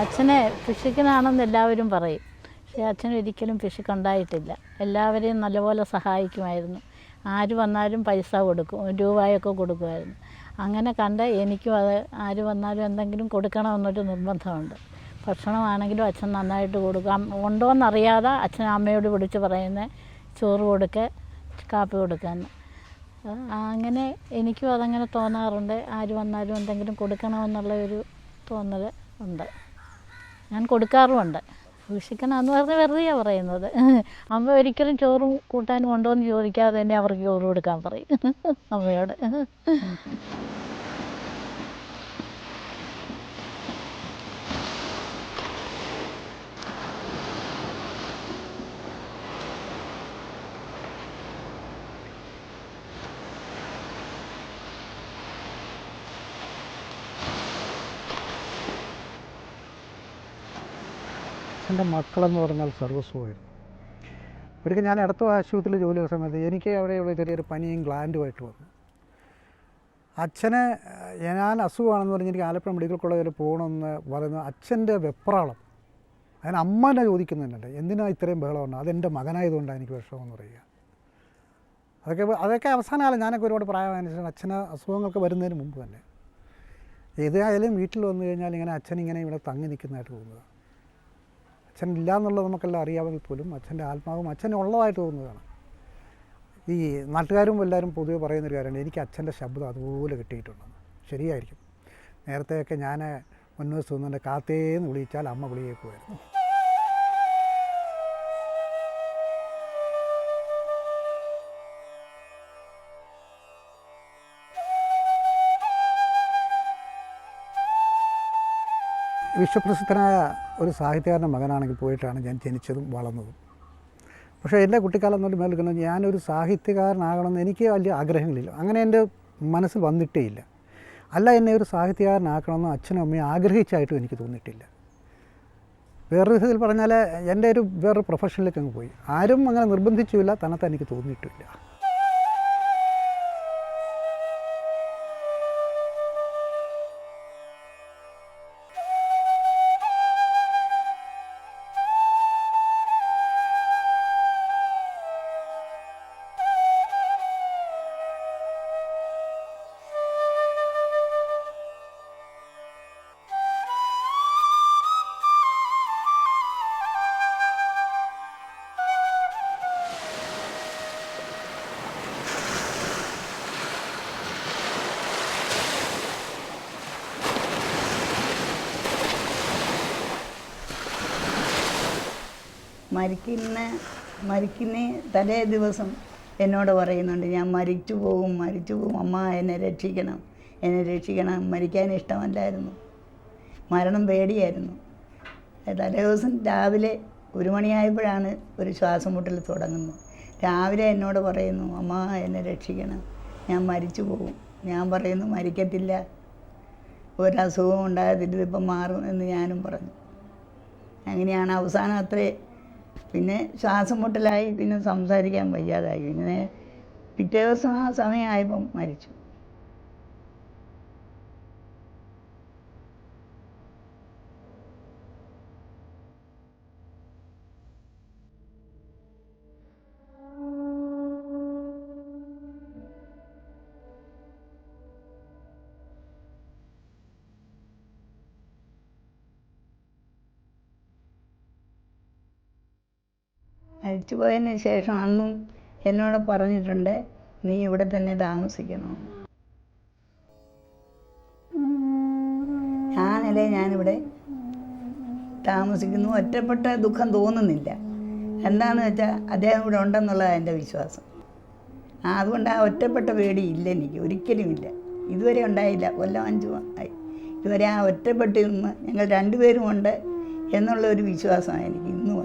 അച്ഛനെ പിശുക്കനാണെന്ന് എല്ലാവരും പറയും. പക്ഷേ അച്ഛൻ ഒരിക്കലും പിശുക്കുണ്ടായിട്ടില്ല. എല്ലാവരെയും നല്ലപോലെ സഹായിക്കുമായിരുന്നു. ആര് വന്നാലും പൈസ കൊടുക്കും രൂപയൊക്കെ കൊടുക്കുമായിരുന്നു. അങ്ങനെ കണ്ട എനിക്കും അത് ആര് വന്നാലും എന്തെങ്കിലും കൊടുക്കണമെന്നൊരു നിർബന്ധമുണ്ട്. ഭക്ഷണമാണെങ്കിലും അച്ഛൻ നന്നായിട്ട് കൊടുക്കാം. ഉണ്ടോയെന്നറിയാതെ അച്ഛൻ അമ്മയോട് വിളിച്ച് പറയുന്നത് ചോറ് കൊടുക്കുക കാപ്പി കൊടുക്കാമെന്ന് അങ്ങനെ എനിക്കും അതങ്ങനെ തോന്നാറുണ്ട്. ആര് വന്നാലും എന്തെങ്കിലും കൊടുക്കണമെന്നുള്ള ഒരു തോന്നൽ ഉണ്ട്. ഞാൻ കൊടുക്കാറുമുണ്ട്. സൂക്ഷിക്കണമെന്ന് പറഞ്ഞ് വെറുതെയാണ് പറയുന്നത്. അമ്മ ഒരിക്കലും ചോറും കൂട്ടാനും ഉണ്ടോ ചോദിക്കാതെ തന്നെ അവർക്ക് ചോറ് കൊടുക്കാൻ പറയും. അമ്മയോട്. എന്റെ മക്കളെന്ന് പറഞ്ഞാൽ സർവസ്വമായിരുന്നു. ഒരിക്കൽ ഞാൻ അടുത്ത ആശുപത്രിയിൽ ജോലി ചെയ്ത സമയത്ത് എനിക്ക് അവിടെയുള്ള ചെറിയൊരു പനിയും ഗ്ലാൻഡുമായിട്ട് വന്നു. അച്ഛനെ ഞാൻ അസുഖമാണെന്ന് പറഞ്ഞ് എനിക്ക് ആലപ്പുഴ മെഡിക്കൽ കോളേജിൽ പോകണമെന്ന് പറയുന്ന അച്ഛന്റെ വെപ്രാളം. അതിന് അമ്മേനെ എന്നെ എന്തിനാണ് എന്തിനാ ഇത്രയും ബഹളം ഉണ്ടോ അതെന്റെ മകനായതുകൊണ്ടാണ് എനിക്ക് വിഷമമെന്ന് പറയുക. അതൊക്കെ അതൊക്കെ അവസാന കാലം ഞാനൊക്കെ ഒരുപാട് പ്രായമായതിനു അച്ഛന് അസുഖങ്ങൾക്ക് വരുന്നതിന് മുമ്പ് തന്നെ. ഏതായാലും വീട്ടിൽ വന്നു കഴിഞ്ഞാൽ ഇങ്ങനെ അച്ഛൻ ഇങ്ങനെ ഇവിടെ തങ്ങി നിൽക്കുന്നതായിട്ട് തോന്നുക അച്ഛൻ ഇല്ല എന്നുള്ളത് നമുക്കെല്ലാം അറിയാമെങ്കിൽ പോലും അച്ഛന്റെ ആത്മാവും അച്ഛനെ ഉള്ളതായിട്ട് തോന്നുകയാണ് ഈ നാട്ടുകാരും എല്ലാവരും പൊതുവെ പറയുന്നൊരു കാര്യമാണ് എനിക്ക് അച്ഛന്റെ ശബ്ദം അതുപോലെ കിട്ടിയിട്ടുണ്ടെന്ന് ശരിയായിരിക്കും. നേരത്തെയൊക്കെ ഞാൻ മുന്നോട്ട് തോന്നുന്നുണ്ട് കാത്തേന്ന് വിളിച്ചാൽ അമ്മ വിളിയേക്കുമായിരുന്നു വിശ്വപ്രസിദ്ധനായ ഒരു സാഹിത്യകാരന്റെ മകനാണെങ്കിൽ പോയിട്ടാണ് ഞാൻ ജനിച്ചതും വളർന്നതും. പക്ഷേ എന്റെ കുട്ടിക്കാലം തൊട്ട് മേൽക്കുന്നത് ഞാനൊരു സാഹിത്യകാരനാകണമെന്ന് എനിക്ക് വലിയ ആഗ്രഹങ്ങളില്ല. അങ്ങനെ എന്റെ മനസ്സിൽ വന്നിട്ടേ ഇല്ല അല്ല എന്നെ ഒരു സാഹിത്യകാരനാക്കണമെന്ന് അച്ഛനും അമ്മയും ആഗ്രഹിച്ചായിട്ടും എനിക്ക് തോന്നിയിട്ടില്ല. വേറൊരു വിധത്തിൽ പറഞ്ഞാൽ എന്റെ ഒരു വേറൊരു പ്രൊഫഷനിലേക്ക് അങ്ങ് പോയി. ആരും അങ്ങനെ നിർബന്ധിച്ചുമില്ല തനത്ത് എനിക്ക് തോന്നിയിട്ടുമില്ല മരിക്കുന്ന മരിക്കുന്ന തലേ ദിവസം എന്നോട് പറയുന്നുണ്ട് ഞാൻ മരിച്ചു പോവും മരിച്ചു പോവും. അമ്മ എന്നെ രക്ഷിക്കണം എന്നെ രക്ഷിക്കണം. മരിക്കാൻ ഇഷ്ടമല്ലായിരുന്നു. മരണം പേടിയായിരുന്നു. തലേ ദിവസം രാവിലെ ഒരു മണിയായപ്പോഴാണ് ഒരു ശ്വാസം മുട്ടൽ തുടങ്ങുന്നത്. രാവിലെ എന്നോട് പറയുന്നു അമ്മ എന്നെ രക്ഷിക്കണം. ഞാൻ മരിച്ചു പോകും ഞാൻ പറയുന്നു മരിക്കത്തില്ല. ഒരസുഖവും ഉണ്ടാകത്തില്ല. ഇതിപ്പം മാറും എന്ന് ഞാനും പറഞ്ഞു. അങ്ങനെയാണ് അവസാനം അത്രേ പിന്നെ ശ്വാസം മുട്ടലായി പിന്നെ സംസാരിക്കാൻ വയ്യാതായി. പിന്നെ പിറ്റേ ദിവസം ആ സമയമായപ്പം മരിച്ചു. മരിച്ചു പോയതിന് ശേഷം അന്നും എന്നോട് പറഞ്ഞിട്ടുണ്ട് നീ ഇവിടെ തന്നെ താമസിക്കണം. ആ നില ഞാനിവിടെ താമസിക്കുന്നു. ഒറ്റപ്പെട്ട ദുഃഖം തോന്നുന്നില്ല. എന്താണെന്ന് വെച്ചാൽ അദ്ദേഹം ഇവിടെ ഉണ്ടെന്നുള്ളതാണ് എന്റെ വിശ്വാസം. അതുകൊണ്ട് ആ ഒറ്റപ്പെട്ട പേടി ഇല്ല എനിക്ക് ഒരിക്കലും ഇല്ല. ഇതുവരെ ഉണ്ടായില്ല. കൊല്ലം അഞ്ചു ആയി. ഇതുവരെ ആ ഒറ്റപ്പെട്ടിരുന്ന് ഞങ്ങൾ രണ്ടുപേരും ഉണ്ട് എന്നുള്ള ഒരു വിശ്വാസമാണ് എനിക്ക് ഇന്നും